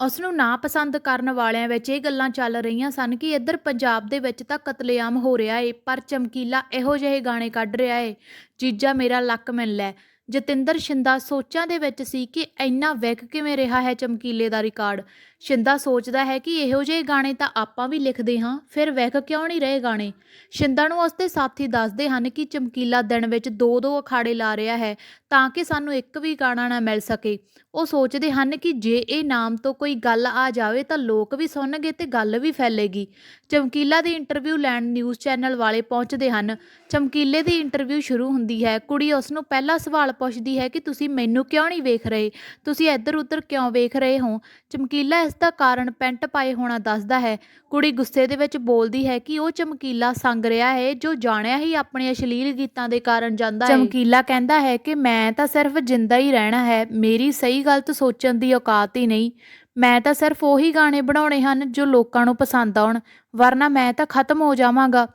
ਉਸ ਨੂੰ ਨਾ ਪਸੰਦ ਕਰਨ ਵਾਲਿਆਂ ਵਿੱਚ ਇਹ ਗੱਲਾਂ ਚੱਲ ਰਹੀਆਂ ਸਨ ਕਿ ਇੱਧਰ ਪੰਜਾਬ ਦੇ ਵਿੱਚ ਤਾਂ ਕਤਲੇਆਮ ਹੋ ਰਿਹਾ ਏ, ਪਰ ਚਮਕੀਲਾ ਇਹੋ ਜਿਹੇ ਗਾਣੇ ਕੱਢ ਰਿਹਾ ਏ। ਜੀਜਾ ਮੇਰਾ ਲੱਕ ਮਿਲ ਲੈ। ਜਤਿੰਦਰ ਸ਼ਿੰਦਾ ਸੋਚਾਂ ਦੇ ਵਿੱਚ ਸੀ ਕਿ ਇੰਨਾ ਵਿਕ ਕਿਵੇਂ ਰਿਹਾ ਹੈ ਚਮਕੀਲੇ ਦਾ ਰਿਕਾਰਡ। ਸ਼ਿੰਦਾ ਸੋਚਦਾ ਹੈ ਕਿ ਇਹੋ ਜਿਹੇ ਗਾਣੇ ਤਾਂ ਆਪਾਂ ਵੀ ਲਿਖਦੇ ਹਾਂ, ਫਿਰ ਵਿਕ ਕਿਉਂ ਨਹੀਂ ਰਹੇ ਗਾਣੇ? ਸ਼ਿੰਦਾ ਨੂੰ ਉਸਦੇ ਸਾਥੀ ਦੱਸਦੇ ਹਨ ਕਿ ਚਮਕੀਲਾ ਦਿਨ ਵਿੱਚ ਦੋ ਦੋ ਅਖਾੜੇ ਲਾ ਰਿਹਾ ਹੈ। ਤਾਂ ਕਿ ਸਾਨੂੰ ਇੱਕ ਵੀ ਗਾਣਾ ਨਾ ਮਿਲ ਸਕੇ। ਉਹ ਸੋਚਦੇ ਹਨ ਕਿ ਜੇ ਇਹ ਨਾਮ ਤੋਂ ਕੋਈ ਗੱਲ ਆ ਜਾਵੇ ਤਾਂ ਲੋਕ ਵੀ ਸੁਣਨਗੇ ਤੇ ਗੱਲ ਵੀ ਫੈਲੇਗੀ। ਚਮਕੀਲਾ ਦੀ ਇੰਟਰਵਿਊ ਲੈਣ ਨਿਊਜ਼ ਚੈਨਲ ਵਾਲੇ ਪਹੁੰਚਦੇ ਹਨ। ਚਮਕੀਲੇ ਦੀ ਇੰਟਰਵਿਊ ਸ਼ੁਰੂ ਹੁੰਦੀ ਹੈ। ਕੁੜੀ ਉਸ ਨੂੰ ਪਹਿਲਾ ਸਵਾਲ ਪੁੱਛਦੀ ਹੈ ਕਿ ਤੁਸੀਂ ਮੈਨੂੰ ਕਿਉਂ ਨਹੀਂ ਵੇਖ ਰਹੇ? ਤੁਸੀਂ ਇੱਧਰ ਉੱਧਰ ਕਿਉਂ ਵੇਖ ਰਹੇ ਹੋ? ਚਮਕੀਲਾ ਇਸ ਦਾ ਕਾਰਨ ਪੈਂਟ ਪਾਏ ਹੋਣਾ ਦੱਸਦਾ ਹੈ। ਕੁੜੀ ਗੁੱਸੇ ਦੇ ਵਿੱਚ ਬੋਲਦੀ ਹੈ ਕਿ ਉਹ ਚਮਕੀਲਾ ਸੰਗ ਰਿਹਾ ਹੈ ਜੋ ਜਾਣਿਆ ਹੀ ਆਪਣੇ ਅਸ਼ਲੀਲ ਗੀਤਾਂ ਦੇ ਕਾਰਨ ਜਾਂਦਾ ਹੈ। ਚਮਕੀਲਾ ਕਹਿੰਦਾ ਹੈ ਕਿ ਮੈਂ ਮੈਂ ਤਾਂ ਸਿਰਫ ਜਿੰਦਾ ਹੀ ਰਹਿਣਾ ਹੈ, ਮੇਰੀ ਸਹੀ ਗਲਤ ਸੋਚਣ ਦੀ ਔਕਾਤ ਹੀ ਨਹੀਂ। ਮੈਂ ਤਾਂ ਸਿਰਫ ਉਹੀ ਗਾਣੇ ਬਣਾਉਣੇ ਹਨ ਜੋ ਲੋਕਾਂ ਨੂੰ ਪਸੰਦ ਆਉਣ, ਵਰਨਾ ਮੈਂ ਤਾਂ ਖਤਮ ਹੋ ਜਾਵਾਂਗਾ।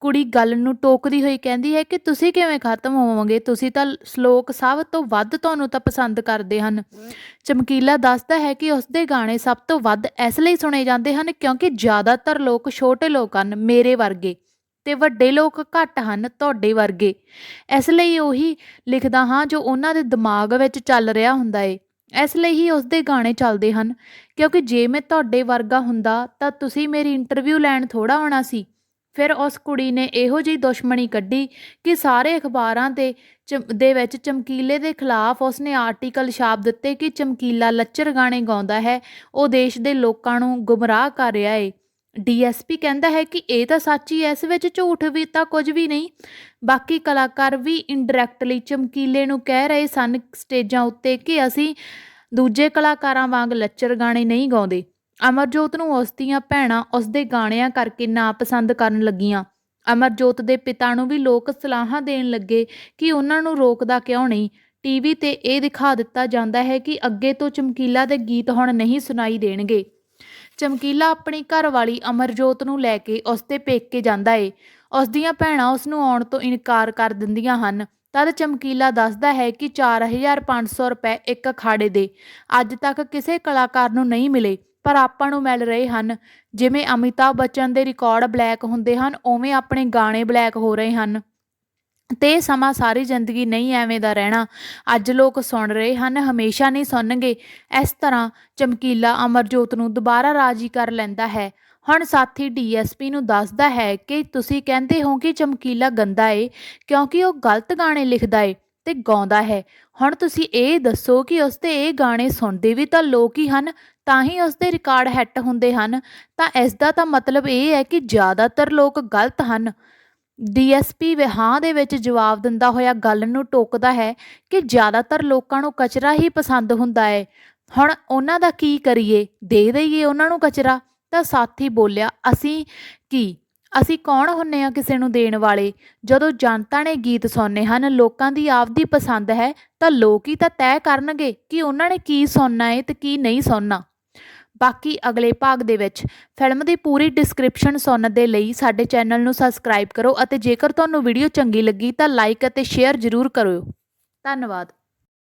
ਕੁੜੀ ਗੱਲ ਨੂੰ ਟੋਕਦੀ ਹੋਈ ਕਹਿੰਦੀ ਹੈ ਕਿ ਤੁਸੀਂ ਕਿਵੇਂ ਖਤਮ ਹੋਵੋਗੇ? ਤੁਸੀਂ ਤਾਂ ਸ਼ਲੋਕ ਸਭ ਤੋਂ ਵੱਧ ਤੁਹਾਨੂੰ ਤਾਂ ਪਸੰਦ ਕਰਦੇ ਹਨ। ਚਮਕੀਲਾ ਦੱਸਦਾ ਹੈ ਕਿ ਉਸਦੇ ਗਾਣੇ ਸਭ ਤੋਂ ਵੱਧ ਇਸ ਲਈ ਸੁਣੇ ਜਾਂਦੇ ਹਨ ਕਿਉਂਕਿ ਜ਼ਿਆਦਾਤਰ ਲੋਕ ਛੋਟੇ ਲੋਕ ਹਨ ਮੇਰੇ ਵਰਗੇ। ਤੇ ਵੱਡੇ ਲੋਕ ਘੱਟ ਹਨ ਤੁਹਾਡੇ ਵਰਗੇ। ਇਸ ਲਈ ਉਹੀ ਲਿਖਦਾ ਹਾਂ ਜੋ ਉਹਨਾਂ ਦੇ ਦਿਮਾਗ ਵਿੱਚ ਚੱਲ ਰਿਹਾ ਹੁੰਦਾ ਏ। ਇਸ ਲਈ ਹੀ ਉਸਦੇ ਗਾਣੇ ਚੱਲਦੇ ਹਨ, ਕਿਉਂਕਿ ਜੇ ਮੈਂ ਤੁਹਾਡੇ ਵਰਗਾ ਹੁੰਦਾ ਤਾਂ ਤੁਸੀਂ ਮੇਰੀ ਇੰਟਰਵਿਊ ਲੈਣ ਥੋੜਾ ਆਉਣਾ ਸੀ। ਫਿਰ ਉਸ ਕੁੜੀ ਨੇ ਇਹੋ ਜਿਹੀ ਦੁਸ਼ਮਣੀ ਕੱਢੀ ਕਿ ਸਾਰੇ ਅਖਬਾਰਾਂ ਤੇ ਚਮ- ਦੇ ਵਿੱਚ ਚਮਕੀਲੇ ਦੇ ਖਿਲਾਫ ਉਸਨੇ ਆਰਟੀਕਲ ਛਾਪ ਦਿੱਤੇ ਕਿ ਚਮਕੀਲਾ ਲੱਚਰ ਗਾਣੇ ਗਾਉਂਦਾ ਹੈ, ਉਹ ਦੇਸ਼ ਦੇ ਲੋਕਾਂ ਨੂੰ ਗੁੰਮਰਾਹ ਕਰ ਰਿਹਾ ਏ। ਡੀਐਸਪੀ ਕਹਿੰਦਾ ਹੈ ਕਿ ਇਹ ਤਾਂ ਸੱਚ ਹੀ ਹੈ, ਇਸ ਵਿੱਚ ਝੂਠ ਵੀ ਤਾਂ ਕੁਝ ਵੀ ਨਹੀਂ। ਬਾਕੀ ਕਲਾਕਾਰ ਵੀ ਇਨਡਾਇਰੈਕਟਲੀ ਚਮਕੀਲੇ ਨੂੰ ਕਹਿ ਰਹੇ ਸਨ ਸਟੇਜਾਂ ਉੱਤੇ ਕਿ ਅਸੀਂ ਦੂਜੇ ਕਲਾਕਾਰਾਂ ਵਾਂਗ ਲੱਚਰ ਗਾਣੇ ਨਹੀਂ ਗਾਉਂਦੇ। ਅਮਰਜੋਤ ਨੂੰ ਉਸ ਦੀਆਂ ਭੈਣਾਂ ਉਸ ਦੇ ਗਾਣਿਆਂ ਕਰਕੇ ਨਾ ਪਸੰਦ ਕਰਨ ਲੱਗੀਆਂ। ਅਮਰਜੋਤ ਦੇ ਪਿਤਾ ਨੂੰ ਵੀ ਲੋਕ ਸਲਾਹਾਂ ਦੇਣ ਲੱਗੇ ਕਿ ਉਹਨਾਂ ਨੂੰ ਰੋਕਦਾ ਕਿਉਂ ਨਹੀਂ। ਟੀਵੀ ਤੇ ਇਹ ਦਿਖਾ ਦਿੱਤਾ ਜਾਂਦਾ ਹੈ ਕਿ ਅੱਗੇ ਤੋਂ ਚਮਕੀਲਾ ਦੇ ਗੀਤ ਹੁਣ ਨਹੀਂ ਸੁਣਾਈ ਦੇਣਗੇ। ਚਮਕੀਲਾ ਆਪਣੀ ਘਰਵਾਲੀ ਅਮਰਜੋਤ ਨੂੰ ਲੈ ਕੇ ਉਸ ਦੇ ਪੇਕੇ ਜਾਂਦਾ ਏ। ਉਸ ਦੀਆਂ ਭੈਣਾਂ ਉਸ ਨੂੰ ਆਉਣ ਤੋਂ ਇਨਕਾਰ ਕਰ ਦਿੰਦੀਆਂ ਹਨ। ਤਦ ਚਮਕੀਲਾ ਦੱਸਦਾ ਹੈ ਕਿ 4500 ਰੁਪਏ ਇੱਕ ਅਖਾੜੇ ਦੇ। ਅੱਜ ਤੱਕ ਕਿਸੇ ਕਲਾਕਾਰ ਨੂੰ ਨਹੀਂ ਮਿਲੇ, ਪਰ ਆਪਾਂ ਨੂੰ ਮਿਲ ਰਹੇ ਹਨ। ਜਿਵੇਂ ਅਮਿਤਾਭ ਬੱਚਨ ਦੇ ਰਿਕਾਰਡ ਬਲੈਕ ਹੁੰਦੇ ਹਨ, ਉਵੇਂ ਆਪਣੇ ਗਾਣੇ ਬਲੈਕ ਹੋ ਰਹੇ ਹਨ। ਤੇ ਸਮਾਂ ਸਾਰੀ ਜ਼ਿੰਦਗੀ ਨਹੀਂ ਐਵੇਂ ਦਾ ਰਹਿਣਾ। ਅੱਜ ਲੋਕ ਸੁਣ ਰਹੇ ਹਨ, ਹਮੇਸ਼ਾ ਨਹੀਂ ਸੁਣਨਗੇ। ਇਸ ਤਰ੍ਹਾਂ ਚਮਕੀਲਾ ਅਮਰਜੋਤ ਨੂੰ ਦੁਬਾਰਾ ਰਾਜੀ ਕਰ ਲੈਂਦਾ ਹੈ। ਹੁਣ ਸਾਥੀ ਡੀਐਸਪੀ ਨੂੰ ਦੱਸਦਾ ਹੈ ਕਿ ਤੁਸੀਂ ਕਹਿੰਦੇ ਹੋ ਕਿ ਚਮਕੀਲਾ ਗੰਦਾ ਏ, ਕਿਉਂਕਿ ਉਹ ਗਲਤ ਗਾਣੇ ਲਿਖਦਾ ਏ ਤੇ ਗਾਉਂਦਾ ਹੈ। ਹੁਣ ਤੁਸੀਂ ਇਹ ਦੱਸੋ ਕਿ ਉਸ ਤੇ ਇਹ ਗਾਣੇ ਸੁਣਦੇ ਵੀ ਤਾਂ ਲੋਕ ਹੀ ਹਨ, ਤਾਂ ਹੀ ਉਸ ਦੇ ਰਿਕਾਰਡ ਹਿੱਟ ਹੁੰਦੇ ਹਨ। ਤਾਂ ਇਸ ਦਾ ਤਾਂ ਮਤਲਬ ਇਹ ਹੈ ਕਿ ਜ਼ਿਆਦਾਤਰ ਲੋਕ ਗਲਤ ਹਨ। ਡੀਐਸਪੀ ਵਿਹਾਂ ਦੇ ਵਿੱਚ ਜਵਾਬ ਦਿੰਦਾ ਹੋਇਆ ਗੱਲ ਨੂੰ ਟੋਕਦਾ ਹੈ ਕਿ ਜ਼ਿਆਦਾਤਰ ਲੋਕਾਂ ਨੂੰ ਕਚਰਾ ਹੀ ਪਸੰਦ ਹੁੰਦਾ ਹੈ ਹੁਣ ਉਹਨਾਂ ਦਾ ਕੀ ਕਰੀਏ? ਦੇ ਦਈਏ ਉਹਨਾਂ ਨੂੰ ਕਚਰਾ? ਤਾਂ ਸਾਥੀ ਬੋਲਿਆ, ਅਸੀਂ ਕੀ? ਅਸੀਂ ਕੌਣ ਹੁੰਨੇ ਆ ਕਿਸੇ ਨੂੰ ਦੇਣ ਵਾਲੇ? ਜਦੋਂ ਜਨਤਾ ਨੇ ਗੀਤ ਸੁਣਨੇ ਹਨ, ਲੋਕਾਂ ਦੀ ਆਪਦੀ ਪਸੰਦ ਹੈ, ਤਾਂ ਲੋਕ ਹੀ ਤਾਂ ਤੈਅ ਕਰਨਗੇ ਕਿ ਉਹਨਾਂ ਨੇ ਕੀ ਸੁਣਨਾ ਹੈ ਤੇ ਕੀ ਨਹੀਂ ਸੁਣਨਾ। ਬਾਕੀ ਅਗਲੇ ਭਾਗ ਦੇ ਵਿੱਚ ਫਿਲਮ ਦੀ ਪੂਰੀ ਡਿਸਕ੍ਰਿਪਸ਼ਨ ਸੁਣਨ ਦੇ ਲਈ ਸਾਡੇ ਚੈਨਲ ਨੂੰ ਸਬਸਕ੍ਰਾਈਬ ਕਰੋ ਅਤੇ ਜੇਕਰ ਤੁਹਾਨੂੰ ਵੀਡੀਓ ਚੰਗੀ ਲੱਗੀ ਤਾਂ ਲਾਈਕ ਅਤੇ ਸ਼ੇਅਰ ਜ਼ਰੂਰ ਕਰਿਓ। ਧੰਨਵਾਦ।